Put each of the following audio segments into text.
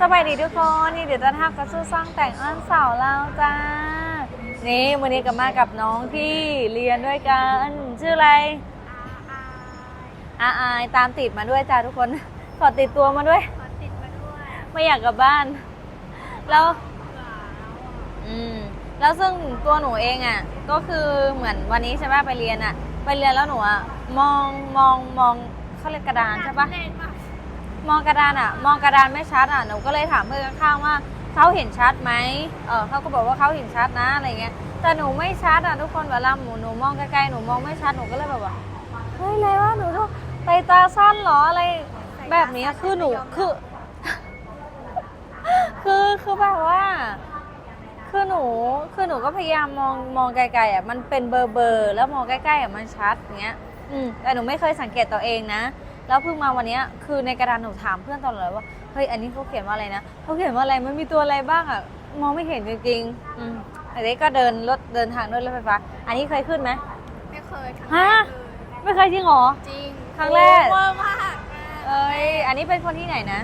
สบายดีทุกคนนี่เดี๋ยวจะทักกระสู้สร้างแต่งอ้อนสาวเราจ้า นี่วันนี้ก็มากับน้องที่เรียนด้วยกัน ชื่ออะไรอาอายตามติดมาด้วยจ้าทุกคนขอติดตัวมาด้วย ขอติดมาด้วย ไม่อยากกลับบ้าน แล้วอืมแล้วซึ่งตัวหนูเองอะ ก็คือเหมือนวันนี้ใช่ปะไปเรียนอะ ไปเรียนแล้วหนูอะมองมองมองเขาเรียกกระดานใช่ปะแน่น มากมองกระดานอะมองกระดานไม่ชัดอะหนูก็เลยถามเพื่อนข้างๆว่าเขาเห็นชัดไหมเออเขาก็บอกว่าเขาเห็นชัดนะอะไรเงี้ย แต่หนูไม่ชัดอะทุกคนเวลาหนูหนูมองไกลๆหนูมองไม่ชัดหนูก็เลยแบบว่าเฮ้ยอะไรวะหนูทุกไปตาสั้นเหรออะไรแบบนี้คือหนูคือคือคือแบบว่าคือหนูคือหนูก็พยายามมองมองไกลๆอะมันเป็นเบอร์เบอร์แล้วมองใกล้ๆอะมันชัดอย่างเงี้ย อืมแต่หนูไม่เคยสังเกตตัวเองนะ แล้วเพิ่งมาวันเนี้ยคือในกระดานหนูถามเพื่อนตลอดเลยว่าเฮ้ยอันนี้เขาเขียนว่าอะไรนะเขาเขียนว่าอะไรมันมีตัวอะไรบ้างอะมองไม่เห็นจริงๆอืมแต่เด็กก็เดินรถเดินทางด้วยรถไฟฟ้า อันนี้เคยขึ้นไหม ไม่เคยครั้งฮะแรกเลยไม่เคยจริงเหรอ จริงครั้งแรกเวอร์มากเอ้ยอันนี้เป็นคนที่ไหนนะ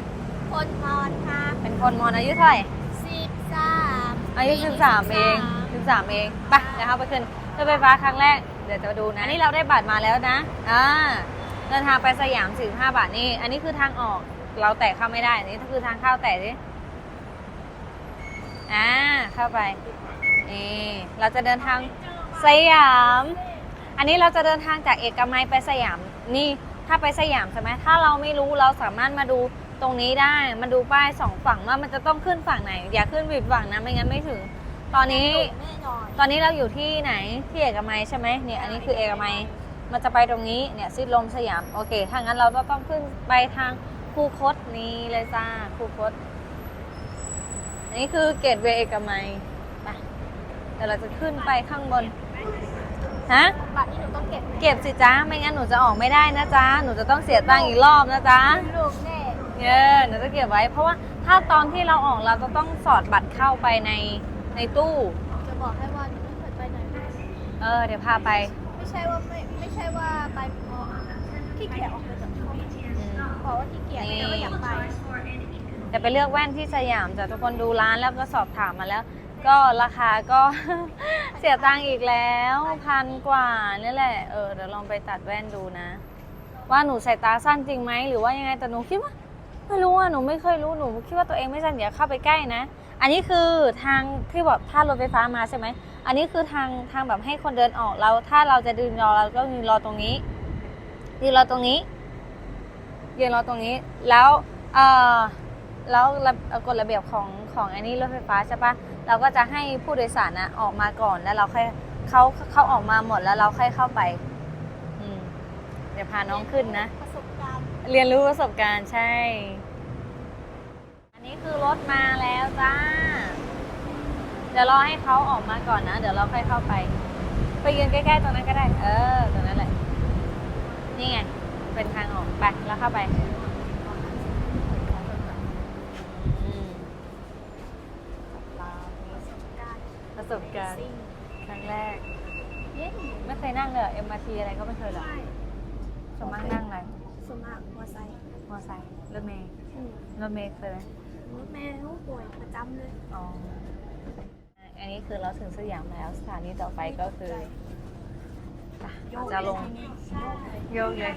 คนมอนค่ะเป็นคนมอญอายุเท่าไหร่สิบสามอายุ13เอง13เองไปเดี๋ยวเราไปขึ้นรถไฟฟ้าครั้งแรกเดี๋ยวจะมาดูนะอันนี้เราได้บัตรมาแล้วนะอ่า เดินทางไปสยามถึง5บาทนี่ อันนี้คือทางออกเราแตะเข้าไม่ได้ อันนี้คือทางเข้าแตะดิอ่าเข้าไปนี่เราจะเดินทางสยาม อันนี้เราจะเดินทางจากเอกมัยไปสยามนี่ถ้าไปสยามใช่ไหมถ้าเราไม่รู้เราสามารถมาดูตรงนี้ได้มาดูป้ายสองฝั่งว่ามันจะต้องขึ้นฝั่งไหน อย่าขึ้นผิดฝั่งนะไม่งั้นไม่ถึง ตอนนี้ตอนนี้เราอยู่ที่ไหนที่เอกมัยใช่ไหมเนี่ยอันนี้คือเอกมัย มันจะไปตรงนี้เนี่ยซิดลมสยามโอเค ถ้างั้นเราก็ต้องขึ้นไปทางคูคตนี้เลยจ้าคูคตอันนี้คือเกตเวย์เอกมัยไปเดี๋ยวเราจะขึ้นไปข้างบนฮะบัตรที่หนูต้องเก็บเก็บสิจ้าไม่งั้นหนูจะออกไม่ได้นะจ๊ะหนูจะต้องเสียตังค์อีกรอบนะจ๊ะลูกแน่เออหนูจะเก็บไว้ เพราะว่าถ้าตอนที่เราออกเราจะต้องสอดบัตรเข้าไปในในตู้ จะบอกให้ว่าหนูไม่เคยไปไหนเลยเออ เดี๋ยวพาไปไม่ ใช่ว่าไม่ไม่ใช่ว่าไปเพราะขี้เกียจออกไปจากห้องอืมเพราะว่าขี้เกียจไม่ได้ว่าอยากไป แต่ไปเลือกแว่นที่สยามจ้ะทุกคนดูร้านแล้วก็สอบถามมาแล้ว ก็ราคาก็ เสียตังค์อีกแล้วพันกว่านี่แหละเออเดี๋ยวลองไปตัดแว่นดูนะ ว่าหนูสายตาสั้นจริงไหมหรือว่ายังไงแต่หนูคิดว่าไม่รู้อะหนูไม่เคยรู้หนูคิดว่าตัวเองไม่สั้นอย่าเข้าไปใกล้นะ อันนี้คือทางที่แบบถ้ารถไฟฟ้ามาใช่ไหม อันนี้คือทางทางแบบให้คนเดินออกแล้วถ้าเราจะยืนรอเราก็ยืนรอตรงนี้ยืนรอตรงนี้ยืนรอตรงนี้ แล้วเออแล้วระกฎระเบียบของของอันนี้รถไฟฟ้าใช่ปะเราก็จะให้ผู้โดยสารนะออกมาก่อนแล้วเราค่อยเขาเขาออกมาหมดแล้วเราค่อยเข้าไปอืมเดี๋ยวพาน้องขึ้นนะประสบการณ์เรียนรู้ประสบการณ์ใช่อั นนี้คือรถมาแล้วจ้า เดี๋ยวรอให้เขาออกมาก่อนนะ เดี๋ยวเราค่อยเข้าไป ไปยืนใกล้ๆตรงนั้นก็ได้ เออตรงนั้นแหละ นี่ไง เป็นทางออกไปแล้วเข้าไปอืมประสบการณ์ครั้งแรกเย้ไม่เคยนั่งเลยเอ็มอาร์ทีอะไรก็ไม่เคยหรอกใช่สมมากนั่งอะไรสวนมากมอไซค์มอไซค์รถเมล์อืมรถเมล์เคยไหมรถ แม่ลูกป่วยประจำเลย อ๋อ อันนี้คือเราถึงสยามแล้ว สถานีต่อไปก็คือไปเราจะลงโยกเลย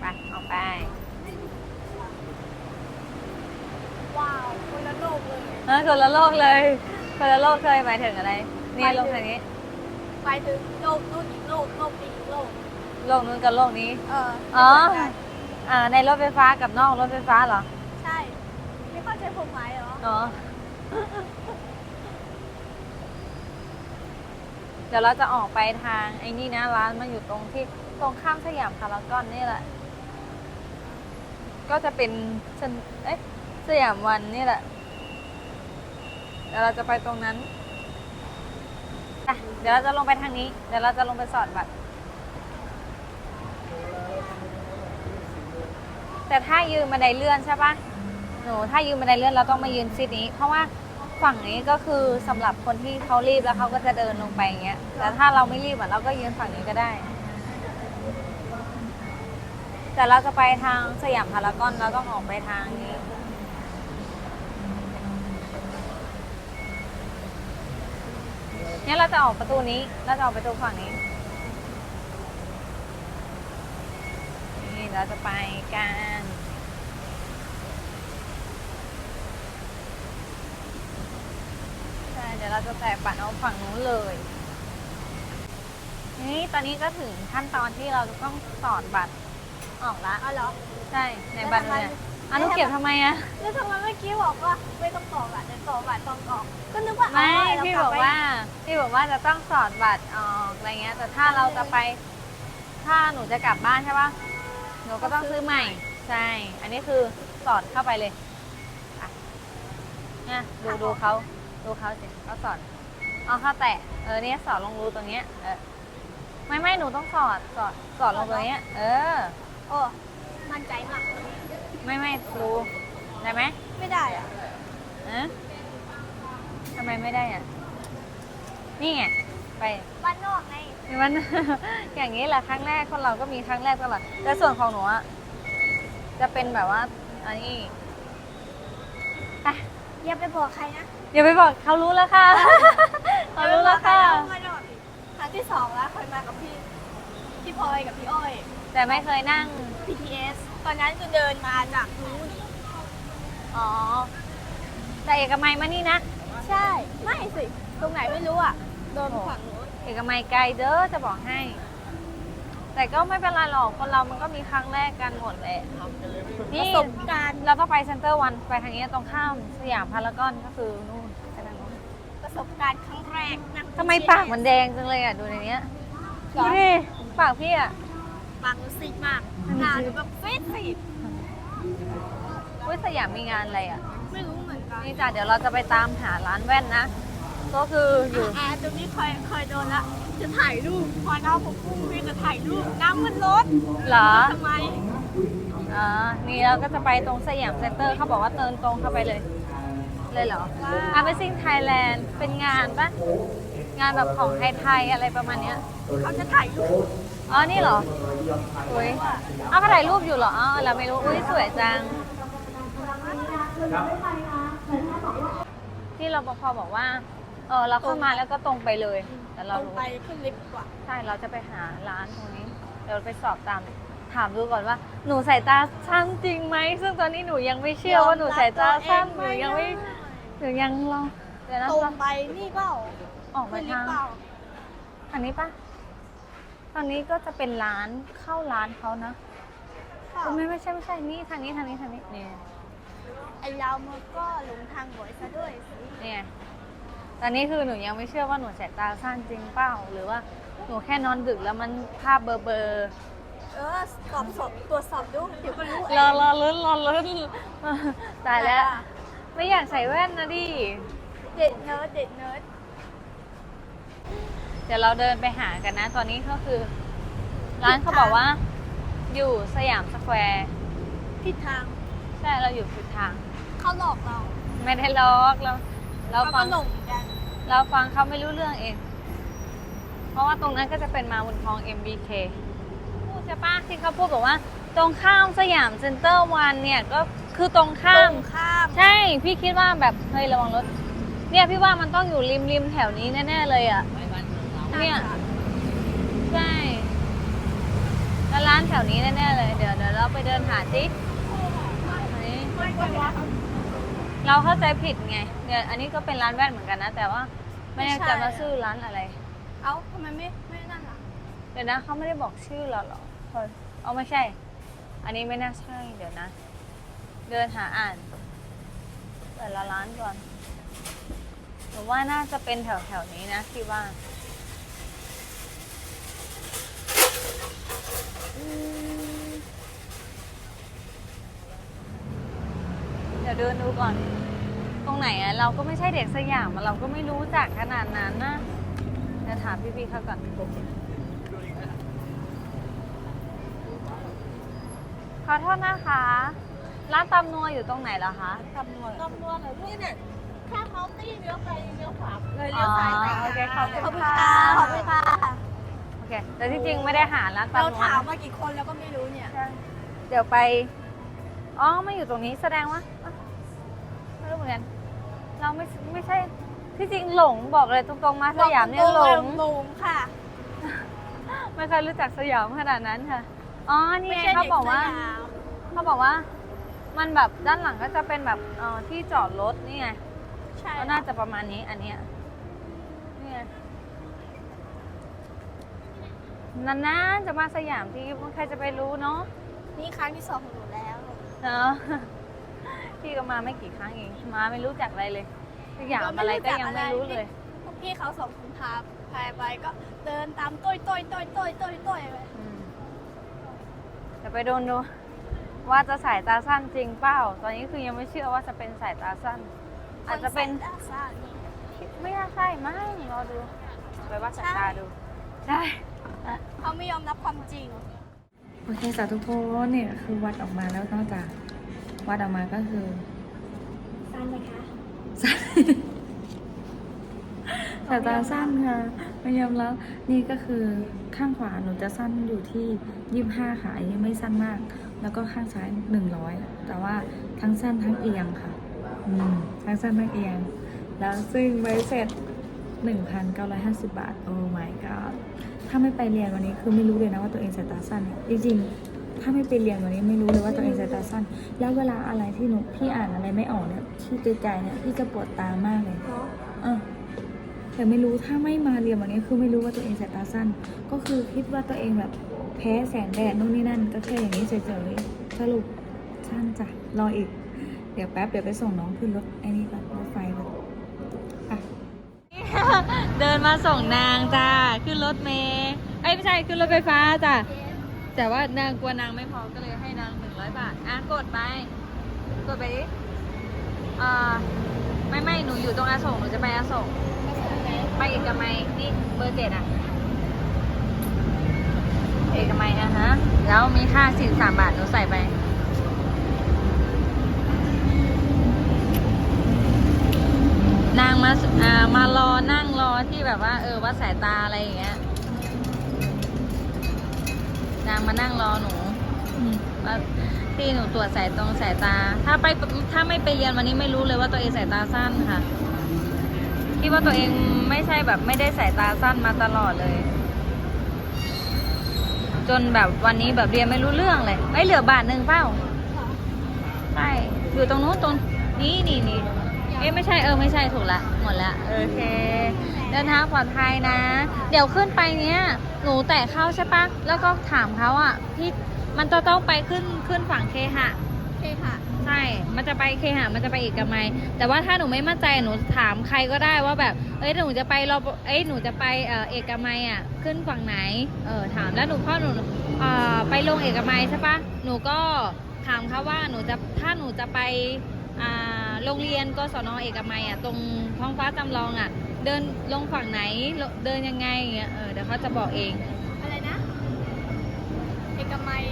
ไปเอาไป ว้าวคนละโลกเลย เออคนละโลกเลยคนละโลกเคยหมายถึงอะไรเนี่ยโลกทางนี้ ไปถึงโลกนู่นอีกโลกโลกนี้อีกโลก โลกนู้นกับโลกนี้ เอออ๋อไม่เหมืนกันอ่าในรถไฟฟ้ากับนอกรถไฟฟ้าเหรอใช่ ไม่เข้าใจผมหมายเหรออ๋อเดี๋ยวเราจะออกไปทางไอ้นี่นะร้านมันอยู่ตรงที่ตรงข้ามสยามพารากอนนี่แหละ ก็จะเป็นชนเอ๊ะสยามวันนี่แหละเดี๋ยวเราจะไปตรงนั้นอะเดี๋ยวเราจะลงไปทางนี้ เดี๋ยวเราจะลงไปสอดบัตร แต่ถ้ายืนบันไดเลื่อนใช่ปะ หนูถ้ายืนบันไดเลื่อนเราต้องมายืนซีทนี้ เพราะว่าฝั่งนี้ก็คือสำหรับคนที่เขารีบแล้วเขาก็จะเดินลงไปอย่างเงี้ย แต่ถ้าเราไม่รีบอะเราก็ยืนฝั่งนี้ก็ได้ แต่เราจะไปทางสยามพารากอนเราต้องออกไปทางนี้เนี่ยเราจะออกประตูนี้ เราจะออกประตูฝั่งนี้ นี่เราจะไปกัน เดี๋ยวเราจะแตกบัตรเอาฝั่งนู้นเลย นี่ตอนนี้ก็ถึงขั้นตอนที่เราจะต้องสอดบัตรออกละอ๋อเหรอ ใช่ในบัตรเนี่ยอะหนุเก็บทำไมอะแล้วทำไมเมื่อกี้บอกว่าไม่ต้องต่อบัตรแต่ต่อบัตรตอนออก ก็นึกว่าไม่อ๋อเรพี่ลับอกไปว่าพี่บอกว่าจะต้องสอดบัตรออกอะไรเงี้ย แต่ถ้าเราจะไป ถ้าหนูจะกลับบ้านใช่ปะหนูก็ต้องซื้อใหม่ ใช่ อันนี้คือสอดเข้าไปเลยอะเนี่ยดูดูเขา ดูเขาสิเขาสอดเอาเข้าแตะเออเนี่ยสอดลงรูตรงเนี้ยเออไม่ไม่หนูต้องสอดสอดสอดลงตรงเนี้ย เออ โอ้มั่นใจมากไม่ไม่รูได้ไหมไม่ได้อะอะทำไมไม่ได้อะ นี่ไงไปบ้านนอกไงมัน อย่างนี้แหละครั้งแรกคนเราก็มีครั้งแรกตลอดแต่ส่วนของหนูอะจะเป็นแบบว่าอันนี้ไป อย่าไปบอกใครนะอย่าไปบอกเขารู้แล้วค่ะเขารู้แล้วค่ะอย่าไปบอกใรนอกครั้งที่สองแล้วเคยมากับพี่พี่พลอยกับพี่อ้อย แต่ไม่เคยนั่ง BTS ตอนนั้นคือเดินมาจากนู้นอ๋อแต่เอกมัยมานี่นะ ใช่ ไม่สิ ตรงไหนไม่รู้อะเดินฝั่งนู้นเอกมัยไกลเด้อจะบอกให้ แต่ก็ไม่เป็นไรหรอก คนเรามันก็มีครั้งแรกกันหมดแหละปนี่ระสบการณ์ เราต้องไปเซ็นเตอร์วันไปทางนี้ตรงข้ามสยามพารากอนก็คือนู่นไปทางนู้นประสบการณ์ครั้งแรกนั่งทำไมปากมันแดงจังเลยอะดูในเนี้ยเหรดูอดิปากพี่อะปากรู้สิมากทำไมหน้าสิหนูแบบเฟซสิอุ้ยสยามมีงานอะไรอะ ไม่รู้เหมือนกัน นี่จ้ะเดี๋ยวเราจะไปตามหาร้านแว่นนะ ก็คืออยู่อ่าตรงนี้เคยเคยโดนละ จะถ่ายรูปพอน้าผมพุ่งพี่จะถ่ายรูปน้ำมันลดเหรอทำไมอ่านี่เราก็จะไปตรงสยามเซ็นเตอร์เขาบอกว่าเดินตรงเข้าไปเลย เลยเหรอว้าว Amazing Thailand เป็นงานปะงานแบบของไทยๆอะไรประมาณเนี้ยเขาจะถ่ายรูปอ๋อ นี่เหรออุ้ยเอาเขาถ่ายรูปอยู่เหรออ๋อเราไม่รู้ อุ้ยสวยจังที่รปภบอกว่า เออเราเข้ามาแล้วก็ตรงไปเลย แต่ลเรางรู้ไปขึ้นลิฟต์ดีกว่าใช่เราจะไปหาร้านตรงนี้เดี๋ยวไปสอบตามถามดูก่อนว่าหนูสายตาสั้นจริงไหมซึ่งตอนนี้หนูยังไม่เชื่อว่าหนูสายตาสั้นหนูยังไม่หนูยังลองเดี๋ยวนะตรงไปนี่เปล่าออกขึ้มานลิฟทางต์เปล่าทางนี้ปะตอนนี้ก็จะเป็นร้านเข้าร้านเขานะเปล่าเออไม่ไม่ใช่ไม่ใช่นี่ทางนี้ทางนี้ทางนี้เนี่ยไอ้เรามันก็หลงทางบ่อยซะด้วยสิเนี่ย ตอนนี้คือหนูยังไม่เชื่อว่าหนูสายตาสั้นจริงเปล่า หรือว่าหนูแค่นอนดึกแล้วมันภาพเบลอเบลอเออสอบสอบตรวจสอบดูเดี๋ยวก็รู้รอรอลุ้นรอลุ้นตายแล้ว ไม่อยากใส่แว่นนะดิ เด็ดเนิร์ดเด็ดเนิร์ดเดี๋ยวเราเดินไปหากันนะ ตอนนี้ก็คือ ร้านเขาบอกว่า อยู่สยามสแควร์ผิดทาง ใช่เราอยู่ผิดทาง เขาหลอกเรา ไม่ได้ล็อกเรา เราเขาฟัก็งหลงกัน เราฟังเขาไม่รู้เรื่องเอง เพราะว่าตรงนั้นก็จะเป็นมาบุญทอง MBK พูดใช่ปะที่เขาพูดบอกว่า ตรงข้ามสยามเซ็นเตอร์วันเนี่ยก็คือตรงข้าตมรงข้ามใช่ พี่คิดว่าแบบเฮ้ยระวังรถ เนี่ยพี่ว่ามันต้องอยู่ริมริมแถวนี้แน่ๆเลยอะเนี่ย ใช่แล้วร้านแถวนี้แน่ๆเลย เดี๋ยวเดี๋ยวเราไปเดินหาสิไหนไม่ใช่วะ เราเข้าใจผิดไงเดี๋ยวอันนี้ก็เป็นร้านแว่นเหมือนกันนะ แต่ว่าไม่แน่ใจว่าชื่อร้านอะไร เอ้าทำไมไม่ไม่นั่นล่ะเดี๋ยวนะเขาไม่ได้บอกชื่อเราเหรอเฮ้ยเอาไม่ใช่ อันนี้ไม่น่าใช่เดี๋ยวนะ เดินหาอ่านแต่ละร้านก่อนหนูว่าน่าจะเป็นแถวแถวๆนี้นะที่ว่าอืมเดี๋ ยวเดินดูก่อน ตรงไหนอะเราก็ไม่ใช่เด็กสยามอะเราก็ไม่รู้จักขนาดนั้นนะเดี๋ยวถามพี่ๆเขาก่อนขอโทษนะคะ ร้านตำนัวอยู่ตรงไหนเหรอคะตำรวจตำรวจเหรอนี่เนี่ยข้ามเมาส์ตี้เลี้ยวไปเลี้ยวขวาเลยเลี้ยวซ้ายไปอ๋อโอเคขอบคุณขอบคุณค่ะค่ะ ขอบคุณค่ะ โอเค แต่ที่จริงไม่ได้หาร้านเราตำนัวถามนะมากี่คนแล้วก็ไม่รู้เนี่ยใช่เดี๋ยวไป อ๋อไม่อยู่ตรงนี้แสดงว่าอะ ไม่รู้เหมือนกันเราไม่ไม่ใช่ที่จริงหลงบอกเลยตรงๆมาสยามเนี่ยหลงหลงค่ะ ไม่เคยรู้จักสยามขนาดนั้นค่ะอ๋อนี่ไม่ไงใช่เขาเด็กบอกว่าสยามเขาบอกว่า มันแบบด้านหลังก็จะเป็นแบบเอ่อที่จอดรถนี่ไงใช่ก็น่าจะประมาณนี้อันเนี้ยนี่ไงนานๆจะมาสยามที่ใครจะไปรู้เนาะนี่ครั้งที่สองของหนูแล้วเนาะ พี่ก็มาไม่กี่ครั้งเอง มาไม่รู้จักอะไรเลยสยามอะไรก็ยังไม่รู้เลย พวกพี่เขาสองคนพาพายไปก็เดินตามต้อยต้อยต้อยต้อยต้อยต้อยไปอืมเดี๋ยวไปโดนดู ว่าจะสายตาสั้นจริงเปล่า ตอนนี้คือยังไม่เชื่อว่าจะเป็นสายตาสั้น อาจจะเป็น คใส่ตาสั้นนี่ ไม่น่าใช่ไม่รอดู ไปวัดสายตาดู ใช่ เขาไม่ยอมรับความจริง โอเคจ้ะทุกคนเนี่ยคือวัดออกมาแล้วนอกจาก วัดออกมาก็คือสั้นไหมคะสายตาสั้นค่ะไม่ยอมรับนี่ก็คือข้างขวาหนูจะสั้นอยู่ที่ยี่ห้าค่ะอันนี้ไม่สั้นมาก แล้วก็ข้างซ้ายหนึ่งร้อยแต่ว่าทั้งสั้นทั้งเอียงค่ะอืมทั้งสั้นทั้งเอียง แล้วซึ่งใบเสร็จหนึ่งพันเก้าร้อยห้าสิบบาท โอ้ my god ถ้าไม่ไปเรียนวันนี้คือไม่รู้เลยนะว่าตัวเองสายตาสั้นเนี่ยจริงๆ ถ้าไม่ไปเรียนวันนี้ไม่รู้เลยว่าตัวเองสายตาสั้น แล้วเวลาอะไรที่หนูพี่อ่านอะไรไม่ออกเนี่ยที่ไกลๆเนี่ยพี่จะปวดตามากเลยเนาะอะแต่ไม่รู้ถ้าไม่มาเรียนวันนี้คือไม่รู้ว่าตัวเองสายตาสั้น ก็คือคิดว่าตัวเองแบบแพ้แสงแดดนู่นนี่นั่น ก็แค่อย่างนี้เฉยๆสรุปสั้นจ้ะรออีก เดี๋ยวแป๊บเดี๋ยวไปส่งน้องขึ้นรถไอ้นี่ก่อนรถไฟก่อนอะเดินมาส่งนางจ้าขึ้นรถเมย์เอ้ยไม่ใช่ขึ้นรถไฟฟ้าจ้ะ แต่ว่านางกลัวนางไม่พอก็เลยให้นางหนึ่งร้อยบาท อะกดไป กดไปดิอ่าไม่ไม่หนูอยู่ตรงอาโศกหนูจะไปอาโศกไปเอกมัยนี่เบอร์เจ็ดอะ เอกมัยนะฮะ แล้วมีค่าสี่สามบาทหนูใส่ไปนางมาอ่ามารอนั่งรอที่แบบว่า เออวัดสายตาอะไรอย่างเงี้ย นางมานั่งรอหนูว่าที่หนูตรวจสายตรงสายตา ถ้าไปถ้าไม่ไปเรียนวันนี้ไม่รู้เลยว่าตัวเองสายตาสั้นค่ะคิดว่าตัวเองไม่ใช่แบบไม่ได้สายตาสั้นมาตลอดเลย จนแบบวันนี้แบบเรียนไม่รู้เรื่องเลยไอ้ยเหลือบาทหนึ่งเปล่าใช่อยู่ตรงนู้นตรงนี้นี่นี่ เอ้ยไม่ใช่เออไม่ใช่ถูกละหมดละโอเคเดินทางปลอดภัยนะ เดี๋ยวขึ้นไปเนี้ยหนูแตะเข้าใช่ปะแล้วก็ถามเขาอะพี่มันจะต้องไปขึ้นขึ้นฝั่งเคหะโอเคค่ะใช่ มันจะไปเคหะมันจะไปเอกมัย แต่ว่าถ้าหนูไม่มั่นใจหนูถามใครก็ได้ว่าแบบ เอ้ยหนูจะไปรอเอ้ยหนูจะไปเอ่อเอกมัยอะขึ้นฝั่งไหน เออถามแล้วหนูพ่อหนูเอ่อไปลงเอกมัยใช่ปะหนูก็ถามเขาว่าหนูจะถ้าหนูจะไปอ่า โรงเรียนกศนเอกมัยอะตรงท้องฟ้าจำลองอะ เดินลงฝั่งไหนเดินยังไงอย่างเงี้ยเออเดี๋ยวเขาจะบอกเอง อะไรนะ เอกมัย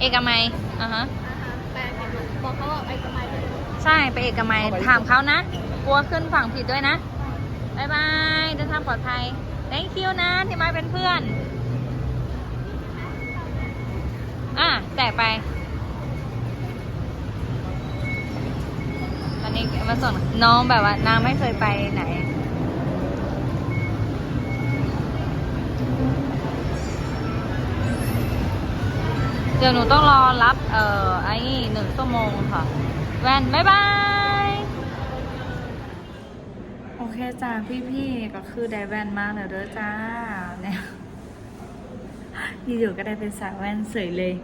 เอกมัยอ่าฮะอ่าฮะแปลให้ดูบอกเขาว่าเอกมัยเลยใช่ไปเอกมัยถามเขานะ กลัวขึ้นฝั่งผิดด้วยนะบายบายเดินทางปลอดภัย thank you นะที่มาเป็นเพื่อน อะแตะไป ตอนนี้มาส่งน้องแบบว่านางไม่เคยไปไหน เดี๋ยวหนูต้องรอรับ เอ่อไอ้หนึ่งชั่วโมงค่ะ แว่นบายบายโอเคจ้าพี่ๆก็คือได้แว่นมากเลยเด้อจ้าเนี่ยอยู่ๆก็ได้เป็นสายแว่นเสยเลย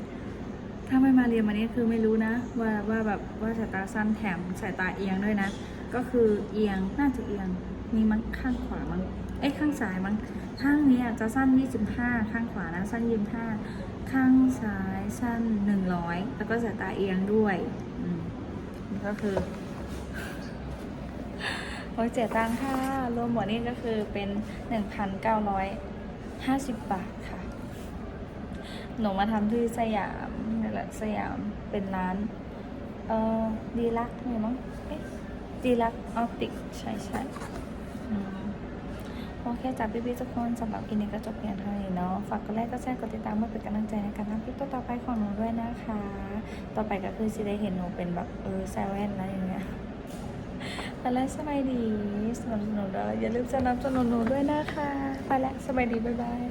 ถ้าไม่มาเรียนวันนี้คือไม่รู้นะ ว่าว่าแบบว่าสายตาสั้นแถมสายตาเอียงด้วยนะ ก็คือเอียงน่าจะเอียงมีมั้งข้างขวามั้งเอ้ข้างซ้ายมั้งข้างนี้จะสั้น 25 ข้างขวานะสั้น25ข้างซ้ายสั้น 100 แล้วก็สายตาเอียงด้วยอืมก็คือโอ้ยเสียตังค่ะ รวมหมดนี่ก็คือเป็น 1,950 บาทค่ะ หนูมาทำที่สยาม ละสยามเป็นร้านเอ่อดีลักเนี่ยมั้งเอ๊ะดีลักออปติกใช่ใช่โอเคจ้ะพี่ๆทุกคนสำหรับคลิปนี้ก็จบเพียงเท่านี้เนาะฝากกดไลค์กดแชร์กดติดตามเพื่อเป็นกำลังใจในการทำคลิปต่อไปของหนูด้วยนะคะ ต่อไปก็คือจะได้เห็นหนูเป็นแบบเออแซวแว่นแล้วอย่างเงี้ยไปแล้วสบายดีสนับสนุนเราอย่าลืมสนับสนุนหนูด้วยนะคะ ไปแล้วสบายดี บ๊ายบาย